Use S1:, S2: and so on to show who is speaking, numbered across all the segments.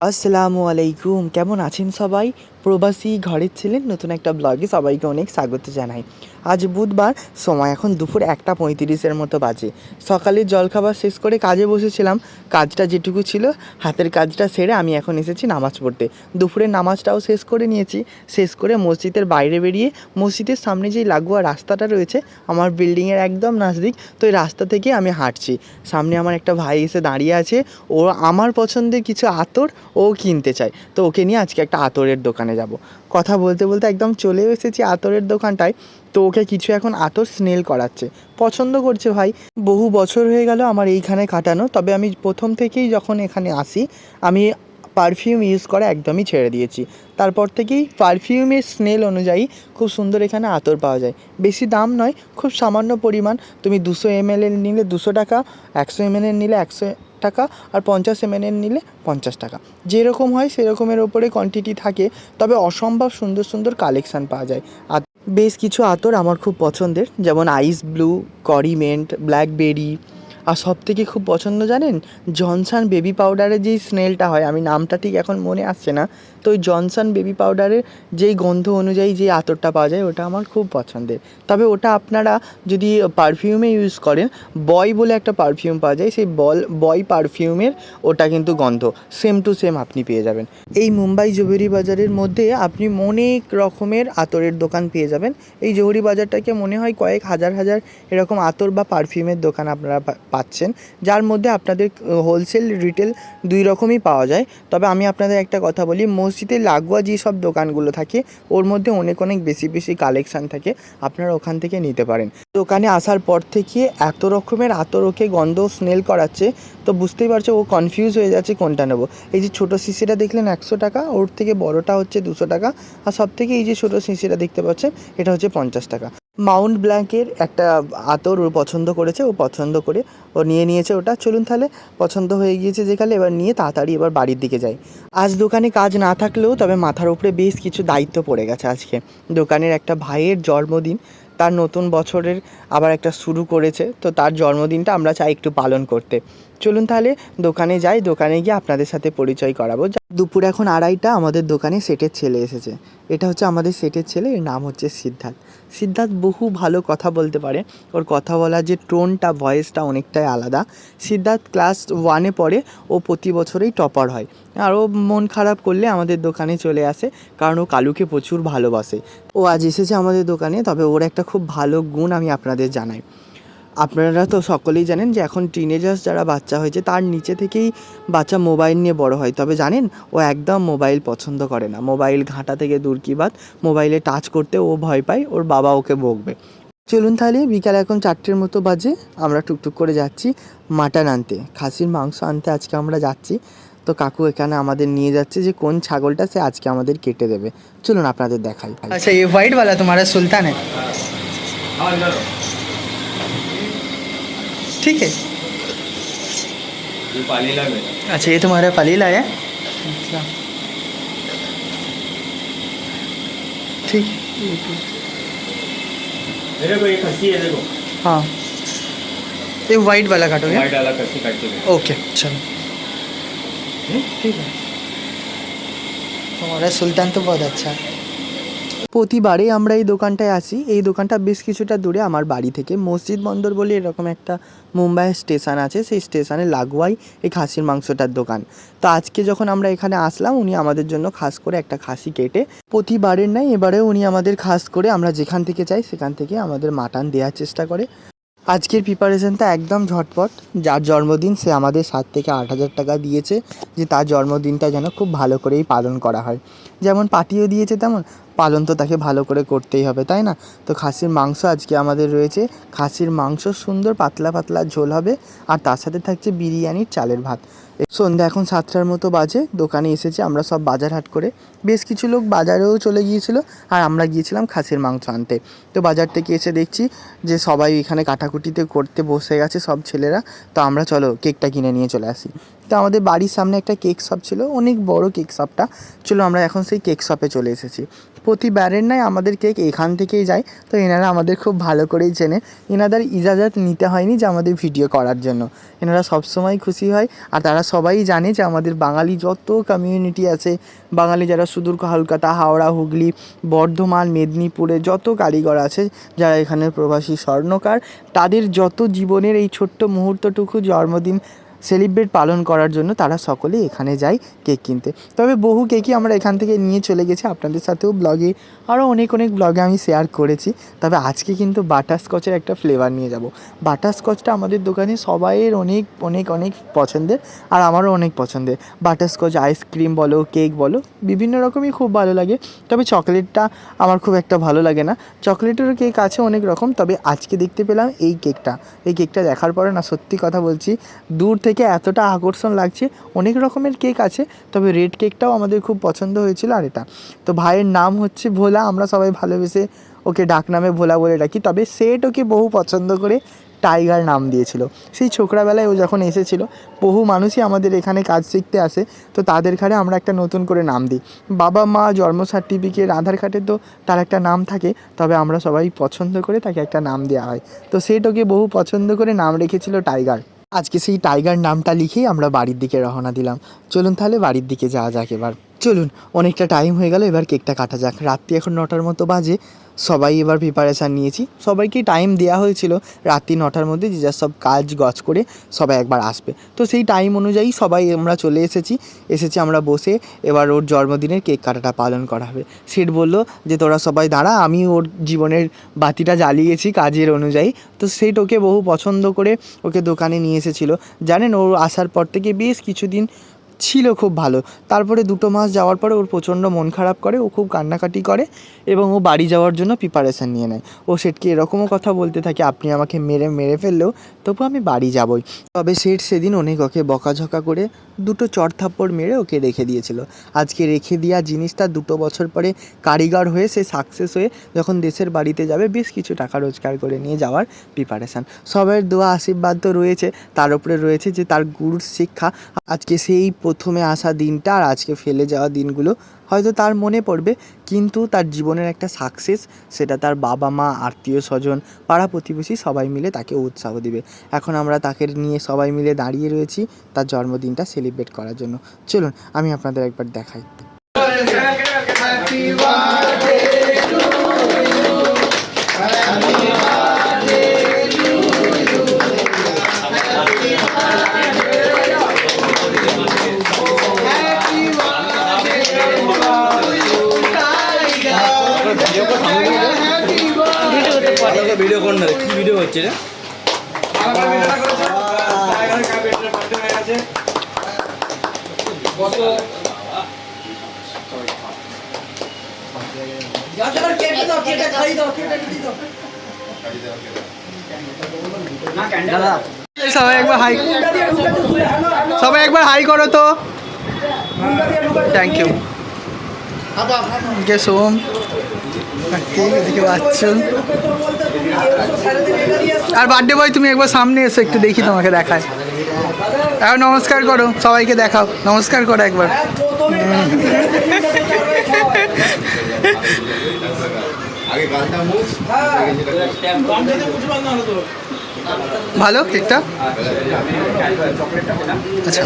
S1: আসসালামু আলাইকুম কেমন আছেন সবাই প্রবাসী ঘরের ছিলেন নতুন একটা ব্লগে সবাইকে অনেক স্বাগত জানাই। আজ বুধবার, সময় এখন দুপুর একটা পঁয়ত্রিশের মতো বাজে। সকালে জলখাবার শেষ করে কাজে বসেছিলাম। কাজটা যেটুকু ছিল, হাতের কাজটা সেরে আমি এখন এসেছি নামাজ পড়তে। দুপুরের নামাজটাও শেষ করে নিয়েছি। শেষ করে মসজিদের বাইরে বেরিয়ে, মসজিদের সামনে যেই লাগোয়া রাস্তাটা রয়েছে, আমার বিল্ডিংয়ের একদম নাজদিক, তো এই রাস্তা থেকে আমি হাঁটছি। সামনে আমার একটা ভাই এসে দাঁড়িয়ে আছে। ও আমার পছন্দের কিছু আতর ও কিনতে চায়। তো ওকে নিয়ে আজকে একটা আতরের দোকানে যাব। কথা বলতে বলতে একদম চলে এসেছি আতরের দোকানটায়। তো ওকে কিছু এখন আতর স্নেল করাচ্ছে। পছন্দ করছে ভাই। বহু বছর হয়ে গেল আমার এইখানে কাটানো। তবে আমি প্রথম থেকেই যখন এখানে আসি, আমি পারফিউম ইউজ করা একদমই ছেড়ে দিয়েছি। তারপর থেকেই পারফিউমের স্নেল অনুযায়ী খুব সুন্দর এখানে আতর পাওয়া যায়। বেশি দাম নয়, খুব সামান্য পরিমাণ। তুমি দুশো এর নিলে দুশো টাকা, একশো এর নিলে একশো টাকা আর পঞ্চাশ এম নিলে পঞ্চাশ টাকা। যেরকম হয় সেরকমের ওপরে কোয়ান্টিটি থাকে, তবে অসম্ভব সুন্দর সুন্দর কালেকশান পাওয়া যায়। আর বেশ কিছু আতর আমার খুব পছন্দের, যেমন আইস ব্লু করিমেন্ট ব্ল্যাকবেরি আর সব থেকে খুব পছন্দ জানেন? জনসান বেবি পাউডারের যেই স্মেলটা হয়, আমি নামটা ঠিক এখন মনে আসছে না। তো ওই জনসান বেবি পাউডারের যেই গন্ধ অনুযায়ী যে আতরটা পাওয়া যায়, ওটা আমার খুব পছন্দের। তবে ওটা আপনারা যদি পারফিউমে ইউজ করেন, বয় বলে একটা পারফিউম পাওয়া যায়, সেই বল, বয় পারফিউমের ওটা কিন্তু গন্ধ। সেম টু সেম আপনি পেয়ে যাবেন। এই মুম্বাই জহুরি বাজারের মধ্যে আপনি অনেক রকমের আতরের দোকান পেয়ে যাবেন। এই জহুরি বাজারটাকে মনে হয় কয়েক হাজার হাজার এরকম আতর বা পারফিউমের দোকান আপনারা পাচ্ছেন, যার মধ্যে আপনাদের হোলসেল রিটেল দুই রকমই পাওয়া যায়। তবে আমি আপনাদের একটা কথা বলি, মসজিদে লাগোয়া যেসব দোকানগুলো থাকে, ওর মধ্যে অনেক অনেক বেশি বেশি কালেকশান থাকে, আপনারা ওখান থেকে নিতে পারেন। দোকানে আসার পর থেকে এত রকমের আতর ওকে গন্ধ স্মেল করাচ্ছে, তো বুঝতেই পারছ ও কনফিউজ হয়ে যাচ্ছে কোনটা নেব। এই যে ছোটো শিশিটা দেখলেন একশো টাকা, ওর থেকে বড়টা হচ্ছে দুশো টাকা, আর সব থেকে এই যে ছোটো শিশিটা দেখতে পাচ্ছেন, এটা হচ্ছে পঞ্চাশ টাকা। মাউন্ট ব্ল্যাঙ্কের একটা আতর ও পছন্দ করেছে, ও পছন্দ করে ও নিয়ে নিয়েছে ওটা। চলুন তাহলে, পছন্দ হয়ে গিয়েছে যেখানে, এবার নিয়ে তাড়াতাড়ি এবার বাড়ির দিকে যাই। আজ দোকানে কাজ না থাকলেও, তবে মাথার উপরে বেশ কিছু দায়িত্ব পড়ে গেছে আজকে। দোকানের একটা ভাইয়ের জন্মদিন, তার নতুন বছরের আবার একটা শুরু করেছে, তো তার জন্মদিনটা আমরা চাই একটু পালন করতে। চলুন তাহলে, দোকানে যাই, দোকানে গিয়ে আপনাদের সাথে পরিচয় করাবো। দুপুর এখন আড়াইটা, আমাদের দোকানে সেটের ছেলে এসেছে। এটা হচ্ছে আমাদের সেটের ছেলে, এর নাম হচ্ছে সিদ্ধার্থ। সিদ্ধার্থ বহু ভালো কথা বলতে পারে। ওর কথা বলার যে টোনটা, ভয়েসটা অনেকটাই আলাদা। সিদ্ধার্থ ক্লাস ওয়ানে পড়ে, ও প্রতি বছরেই টপার হয়। আর ও মন খারাপ করলে আমাদের দোকানে চলে আসে, কারণ ও কালুকে প্রচুর ভালোবাসে। ও আজ এসেছে আমাদের দোকানে, তবে ওর একটা খুব ভালো গুণ আমি আপনাদের জানাই। আপনারা তো সকলেই জানেন যে এখন টিনেজার্স যারা বাচ্চা হয়েছে তার নিচে থেকেই বাচ্চা মোবাইল নিয়ে বড় হয় তবে জানেন ও একদম মোবাইল পছন্দ করে না মোবাইল ঘাঁটা থেকে দূর কি বাদ মোবাইলে টাচ করতে ও ভয় পায় ওর বাবা ওকে বকবে চলুন তাহলে বিকাল এখন চারটের মতো বাজে আমরা টুকটুক করে যাচ্ছি মাটন আনতে খাসির মাংস আনতে আজকে আমরা যাচ্ছি তো কাকু এখানে আমাদের নিয়ে যাচ্ছে যে কোন ছাগলটা সে আজকে আমাদের কেটে দেবে চলুন আপনাদের দেখাই
S2: अच्छा ये वाइट वाला तुम्हारा सुल्तान है ठीक है।
S3: ये पालीला में
S2: अच्छा ये तुम्हारा पलीला है? अच्छा। ठीक।
S3: मेरे को एक खस्सी है देखो।
S2: हाँ। ये वाइट वाला काटोगे
S3: वाइट वाला खस्सी काट के
S2: ओके चलो। ठीक है। तुम्हारा सुल्तान तो बहुत अच्छा है।
S1: প্রতিবারে আমরা এই দোকানটায় আসি। এই দোকানটা বেশ কিছুটা দূরে। আমার বাড়ি থেকে মসজিদ বন্দর বলে এরকম একটা মুম্বাই স্টেশন আছে, সেই স্টেশনে লাগোয়াই এই খাসির মাংসটার দোকান। তো আজকে যখন আমরা এখানে আসলাম, উনি আমাদের জন্য খাস করে একটা খাসি কেটে প্রতিবারের নাই এবারেও উনি আমাদের খাস করে আমরা যেখান থেকে চাই সেখান থেকে আমাদের মাটন দেওয়ার চেষ্টা করে। আজকের প্রিপারেশনটা একদম ঝটপট। যার জন্মদিন সে আমাদের সাত থেকে আট হাজার টাকা দিয়েছে, যে তার জন্মদিনটা যেন খুব ভালো করেই পালন করা হয়। যেমন পার্টিও দিয়েছে তেমন পালন তো তাকে ভালো করে করতেই হবে, তাই না? তো খাসির মাংস আজকে আমাদের রয়েছে। খাসির মাংস সুন্দর পাতলা পাতলা ঝোল হবে, আর তার সাথে থাকছে বিরিয়ানির চালের ভাত। সন্ধ্যা এখন সাতটার মতো বাজে, দোকানে এসেছে আমরা সব বাজার হাট করে। বেশ কিছু লোক বাজারেও চলে গিয়েছিল, আর আমরা গিয়েছিলাম খাসির মাংস আনতে। তো বাজার থেকে এসে দেখছি যে সবাই এখানে কাটাকুটিতে করতে বসে গেছে সব ছেলেরা। তো আমরা চলো কেকটা কিনে নিয়ে চলে আসি। তো আমাদের বাড়ির সামনে একটা কেক শপ ছিল, অনেক বড় কেক শপটা চলো আমরা এখন সেই কেক শপে চলে এসেছি। প্রতিবারের নয় আমাদের কেক এখান থেকেই যায়, তো এনারা আমাদের খুব ভালো করেই চেনে। এনাদের ইজাজত নিতে হয়নি যে আমাদের ভিডিও করার জন্য। এনারা সবসময় খুশি হয়, আর তারা সবাই জানে যে আমাদের বাঙালি যত কমিউনিটি আছে, বাঙালি যারা সুদূর কলকাতা হাওড়া, হুগলি, বর্ধমান, মেদিনীপুরে যত কারিগর আছে, যারা এখানে প্রবাসী স্বর্ণকার, তাদের যত জীবনের এই ছোট্ট মুহূর্তটুকু জন্মদিন সেলিব্রেট পালন করার জন্য তারা সকলেই এখানে যায় কেক কিনতে। তবে বহু কেকই আমরা এখান থেকে নিয়ে চলে গেছি। আপনাদের সাথেও ব্লগে আরও অনেক অনেক ব্লগে আমি শেয়ার করেছি। তবে আজকে কিন্তু বাটারস্কচের একটা ফ্লেভার নিয়ে যাব। বাটারস্কচটা আমাদের দোকানে সবাইয়ের অনেক অনেক অনেক পছন্দের আর আমারও অনেক পছন্দের। বাটারস্কচ, আইসক্রিম বলো, কেক বলো, বিভিন্ন রকমই খুব ভালো লাগে। তবে চকলেটটা আমার খুব একটা ভালো লাগে না। চকলেটেরও কেক আছে অনেক রকম, তবে আজকে দেখতে পেলাম এই কেকটা। এই কেকটা দেখার পরে না সত্যি কথা বলছি, দূর থেকে এতটা আকর্ষণ লাগছে, অনেক রকমের কেক আছে, তবে রেড কেকটাও আমাদের খুব পছন্দ হয়েছিল আর এটা। তো ভাইয়ের নাম হচ্ছে ভোলা, আমরা সবাই ভালোবেসে ওকে ডাকনামে ভোলা বলে ডাকি, তবে সেট ওকে বহু পছন্দ করে টাইগার নাম দিয়েছিল। সেই ছোকরাবেলায় ও যখন এসেছিল, বহু মানুষই আমাদের এখানে কাজ শিখতে আসে, তো তাদের ঘাড়ে আমরা একটা নতুন করে নাম দিই। বাবা, মা, জন্ম সার্টিফিকেট আধার কার্ডে তো তার একটা নাম থাকে, তবে আমরা সবাই পছন্দ করে তাকে একটা নাম দেওয়া হয়। তো সেটকে বহু পছন্দ করে নাম রেখেছিল টাইগার আজকে সেই টাইগার নামটা লিখেই আমরা বাড়ির দিকে রওনা দিলাম। চলুন তাহলে বাড়ির দিকে যাওয়া যাক এবার। চলুন, অনেকটা টাইম হয়ে গেল, এবার কেকটা কাটা যাক। রাত্রি এখন নটার মতো বাজে। সবাই এবার প্রিপারেশান নিয়েছি। সবাইকে টাইম দেওয়া হয়েছিল, রাত্রি নটার মধ্যে যে যার সব কাজ গজ করে সবাই একবার আসবে। তো সেই টাইম অনুযায়ী সবাই আমরা চলে এসেছি। এসেছি আমরা বসে এবার ওর জন্মদিনের কেক কাটাটা পালন করা হবে। সেট বলল যে, তোরা সবাই দাঁড়া, আমি ওর জীবনের বাতিটা জ্বালিয়েছি কাজের অনুযায়ী। তো সেট ওকে বহু পছন্দ করে ওকে দোকানে নিয়ে এসেছিল। জানেন ওর আসার পর থেকে বেশ কিছুদিন ছিল খুব ভালো। তারপরে দুটো মাস যাওয়ার পরে ওর প্রচণ্ড মন খারাপ করে, ও খুব কান্নাকাটি করে এবং ও বাড়ি যাওয়ার জন্য প্রিপারেশান নিয়ে নেয়। ও সেটকে এরকমও কথা বলতে থাকে, আপনি আমাকে মেরে মেরে ফেললেও তবু আমি বাড়ি যাবই। তবে সেট সেদিন অনেক ওকে বকাঝকা করে দুটো চড় থাপ্পড় মেরে ওকে রেখে দিয়েছিল। আজকে রেখে দেওয়া জিনিসটা দুটো বছর পরে কারিগর হয়ে সে সাকসেস হয়ে যখন দেশের বাড়িতে যাবে, বেশ কিছু টাকা রোজগার করে নিয়ে যাওয়ার প্রিপারেশান সবার দোয়া, আশীর্বাদ তো রয়েছে। তার উপরে রয়েছে যে তার গুরুর শিক্ষা। আজকে সেই প্রথমে আসা দিনটা আর আজকে ফেলে যাওয়া দিনগুলো হয়তো তার মনে পড়বে, কিন্তু তার জীবনের একটা সাকসেস সেটা তার বাবা মা, আত্মীয় স্বজন, পাড়া প্রতিবেশী সবাই মিলে তাকে উৎসাহ দিবে। এখন আমরা তাকে নিয়ে সবাই মিলে দাঁড়িয়ে রয়েছি তার জন্মদিনটা সেলিব্রেট করার জন্য। চলুন, আমি আপনাদের একবার দেখাই।
S3: ভিডিও হচ্ছে রে।
S1: সবাই একবার হাই সবাই একবার হাই করো তো। থ্যাংক ইউ ঠিক আর বার্থডে বয়, তুমি একবার সামনে এসো, একটু দেখি তোমাকে দেখায়। আর নমস্কার করো, সবাইকে দেখাও। নমস্কার করো একবার। ভালো কেকটা আচ্ছা।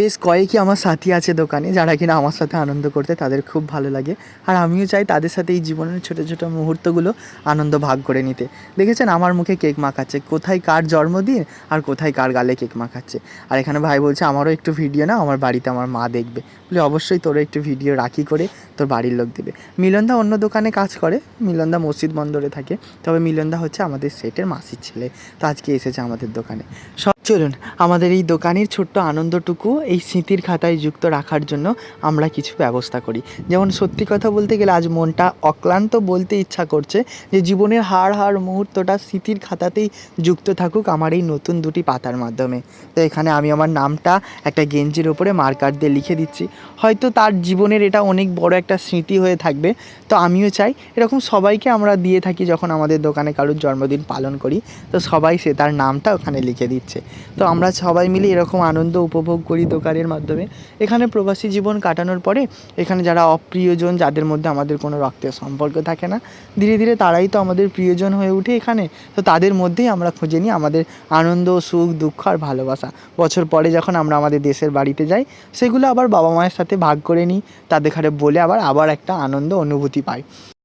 S1: বেশ কয়েকই আমার সাথী আছে দোকানে, যারা কিনা আমার সাথে আনন্দ করতে তাদের খুব ভালো লাগে। আর আমিও চাই তাদের সাথে এই জীবনের ছোটো ছোটো মুহূর্তগুলো আনন্দ ভাগ করে নিতে। দেখেছেন, আমার মুখে কেক মাখাচ্ছে। কোথায় কার জন্মদিন আর কোথায় কার গালে কেক মাখাচ্ছে। আর এখানে ভাই বলছে, আমারও একটু ভিডিও না আমার বাড়িতে আমার মা দেখবে। বলে, অবশ্যই তোরও একটু ভিডিও রাখি করে তোর বাড়ির লোক দেবে। মিলনদা অন্য দোকানে কাজ করে, মিলনদা মসজিদ বন্দরে থাকে। তবে মিলনদা হচ্ছে আমাদের সেটের মাসির ছেলে। তো আজকে এসেছে আমাদের দোকানে। সব চলুন, আমাদের এই দোকানের ছোট্ট আনন্দটুকু এই স্মৃতির খাতায় যুক্ত রাখার জন্য আমরা কিছু ব্যবস্থা করি। যেমন সত্যি কথা বলতে গেলে আজ মনটা অক্লান্ত বলতে ইচ্ছা করছে যে জীবনের হাড় হাড় মুহূর্তটা স্মৃতির খাতাতেই যুক্ত থাকুক আমার এই নতুন দুটি পাতার মাধ্যমে। তো এখানে আমি আমার নামটা একটা গেঞ্জির ওপরে মার্কার দিয়ে লিখে দিচ্ছি। হয়তো তার জীবনের এটা অনেক বড় একটা স্মৃতি হয়ে থাকবে। তো আমিও চাই এরকম সবাইকে আমরা দিয়ে থাকি যখন আমাদের দোকানে কারোর জন্মদিন পালন করি। তো সবাই সে তার নামটা ওখানে লিখে দিচ্ছে। তো আমরা সবাই মিলে এরকম আনন্দ উপভোগ করি দোকানের মাধ্যমে। এখানে প্রবাসী জীবন কাটানোর পরে এখানে যারা অপ্রিয়জন, যাদের মধ্যে আমাদের কোনো রক্তের সম্পর্ক থাকে না, ধীরে ধীরে তারাই তো আমাদের প্রিয়জন হয়ে ওঠে এখানে। তো তাদের মধ্যেই আমরা খুঁজে নিই আমাদের আনন্দ, সুখ, দুঃখ আর ভালোবাসা। বছর পরে যখন আমরা আমাদের দেশের বাড়িতে যাই, সেগুলো আবার বাবা মায়ের সাথে ভাগ করে নিই। তাদের ঘরে বলে আবার আবার একটা আনন্দ, অনুভূতি পাই।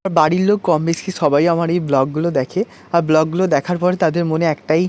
S1: বাড়ির লোক কম বেশি সবাই আমার এই ব্লগগুলো দেখে। আর ব্লগগুলো দেখার পরে তাদের মনে একটাই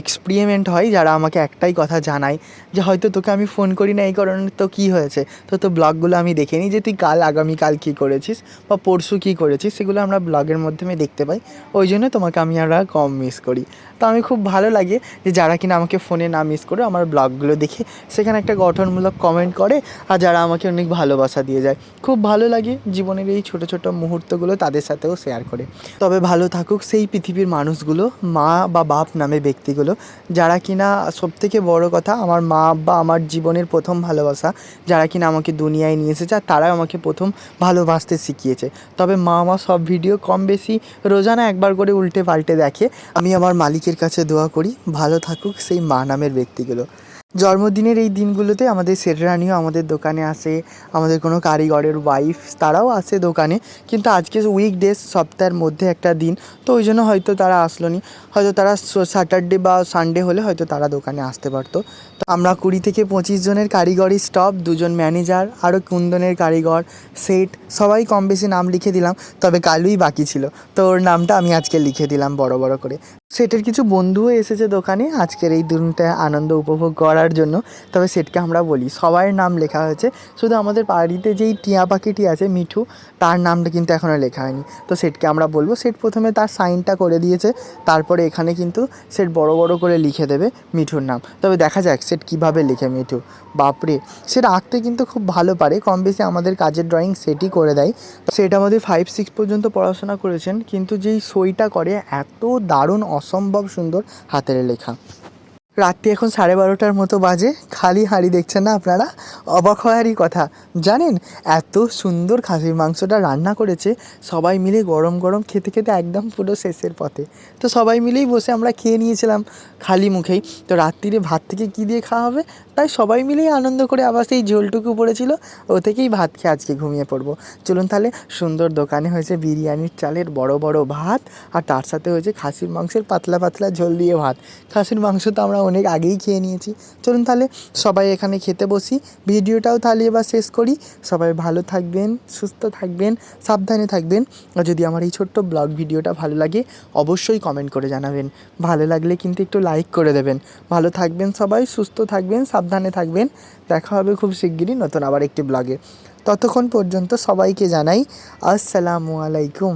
S1: এক্সপেরিমেন্ট হয়, যারা আমাকে একটাই কথা জানায় যে হয়তো তোকে আমি ফোন করি না, এই কারণে তো কী হয়েছে? তো তো ব্লগগুলো আমি দেখে নিই যে তুই কাল, আগামীকাল কী করেছিস বা পরশু কী করেছিস, সেগুলো আমরা ব্লগের মাধ্যমে দেখতে পাই। ওই জন্য তোমাকে আমি আর কম মিস করি। তো আমি খুব ভালো লাগে যে যারা কিনা আমাকে ফোনে না মিস করে আমার ব্লগগুলো দেখে সেখানে একটা গঠনমূলক কমেন্ট করে, আর যারা আমাকে অনেক ভালোবাসা দিয়ে যায়। খুব ভালো লাগে জীবনের এই ছোটো ছোটো মুহূর্তগুলো তাদের সাথেও শেয়ার করে। তবে ভালো থাকুক সেই পৃথিবীর মানুষগুলো, মা বা বাপ নামে ব্যক্তিগুলো, যারা কিনা সবথেকে বড় কথা আমার মা বা আমার জীবনের প্রথম ভালোবাসা, যারা কিনা আমাকে দুনিয়ায় নিয়ে এসেছে আর তারাই আমাকে প্রথম ভালোবাসতে শিখিয়েছে। তবে মা আমার সব ভিডিও কম বেশি রোজানা একবার করে উল্টে পাল্টে দেখে। আমি আমার মালিকের কাছে দোয়া করি, ভালো থাকুক সেই মা নামের ব্যক্তিগুলো। জন্মদিনের এই দিনগুলোতে আমাদের সেটরানিও আমাদের দোকানে আসে, আমাদের কোনো কারিগরের ওয়াইফ তারাও আসে দোকানে। কিন্তু আজকে উইকডেজ সপ্তাহের মধ্যে একটা দিন, তো ওই জন্য হয়তো তারা আসলো নি হয়তো তারা স্যাটারডে বা সানডে হলে হয়তো তারা দোকানে আসতে পারতো। তো আমরা কুড়ি থেকে পঁচিশ জনের কারিগরি স্টাফ দুজন ম্যানেজার আরও কুন্দনের কারিগর সেট সবাই কম বেশি নাম লিখে দিলাম, তবে কালুই বাকি ছিল। তো ওর নামটা আমি আজকে লিখে দিলাম বড় বড় করে। সেটের কিছু বন্ধুও এসেছে দোকানে। আজকের এই দিনটা আনন্দ উপভোগ করার জন্য। তবে সেটকে আমরা বলি সবার নাম লেখা হয়েছে। শুধু আমাদের বাড়িতে যেই টিয়া পাখিটি আছে, মিঠু, তার নামটা কিন্তু এখনও লেখা হয়নি। তো সেটকে আমরা বলব, সেট প্রথমে তার সাইনটা করে দিয়েছে। তারপরে এখানে কিন্তু সেট বড় বড় করে লিখে দেবে মিঠুর নাম। তবে দেখা যাক সেট কীভাবে লিখে মিঠু। বাপরে, সেট আঁকতে কিন্তু খুব ভালো পারে। কম বেশি আমাদের কাজের ড্রয়িং সেটই করে দেয়। সেট আমাদের ফাইভ সিক্স পর্যন্ত পড়াশোনা করেছেন। কিন্তু যেই সইটা করে, এত দারুণ অসম্ভব সুন্দর হাতের লেখা। রাত্রি এখন সাড়ে বারোটার মতো বাজে, খালি হাঁড়ি দেখছেন না আপনারা? অবাক হওয়ারই কথা। জানেন, এত সুন্দর খাসির মাংসটা রান্না করেছে, সবাই মিলে গরম গরম খেতে খেতে একদম পুরো শেষের পথে। তো সবাই মিলেই বসে আমরা খেয়ে নিয়েছিলাম খালি মুখেই। তো রাত্রিরে ভাত থেকে কী দিয়ে খাওয়া হবে? তাই সবাই মিলেই আনন্দ করে আবার সেই ঝোলটুকু পড়েছিল, ও থেকেই ভাত খেয়ে আজকে ঘুমিয়ে পড়ব। চলুন তাহলে, সুন্দর দোকানে হয়েছে বিরিয়ানির চালের বড় বড় ভাত, আর তার সাথে হয়েছে খাসির মাংসের পাতলা পাতলা ঝোল দিয়ে ভাত। খাসির মাংস তো আমরা অনেক আগেই খেয়ে নিয়েছি। চলুন তাহলে সবাই এখানে খেতে বসি। ভিডিওটাও তাহলে এবার শেষ করি। সবাই ভালো থাকবেন, সুস্থ থাকবেন, সাবধানে থাকবেন। আর যদি আমার এই ছোট্ট ব্লগ ভিডিওটা ভালো লাগে, অবশ্যই কমেন্ট করে জানাবেন। ভালো লাগলে কিন্তু একটু লাইক করে দেবেন। ভালো থাকবেন সবাই, সুস্থ থাকবেন, সাবধানে থাকবেন। দেখা হবে খুব শিগগিরই নতুন আবার একটি ব্লগে। ততক্ষণ পর্যন্ত সবাইকে জানাই, আসসালামু আলাইকুম।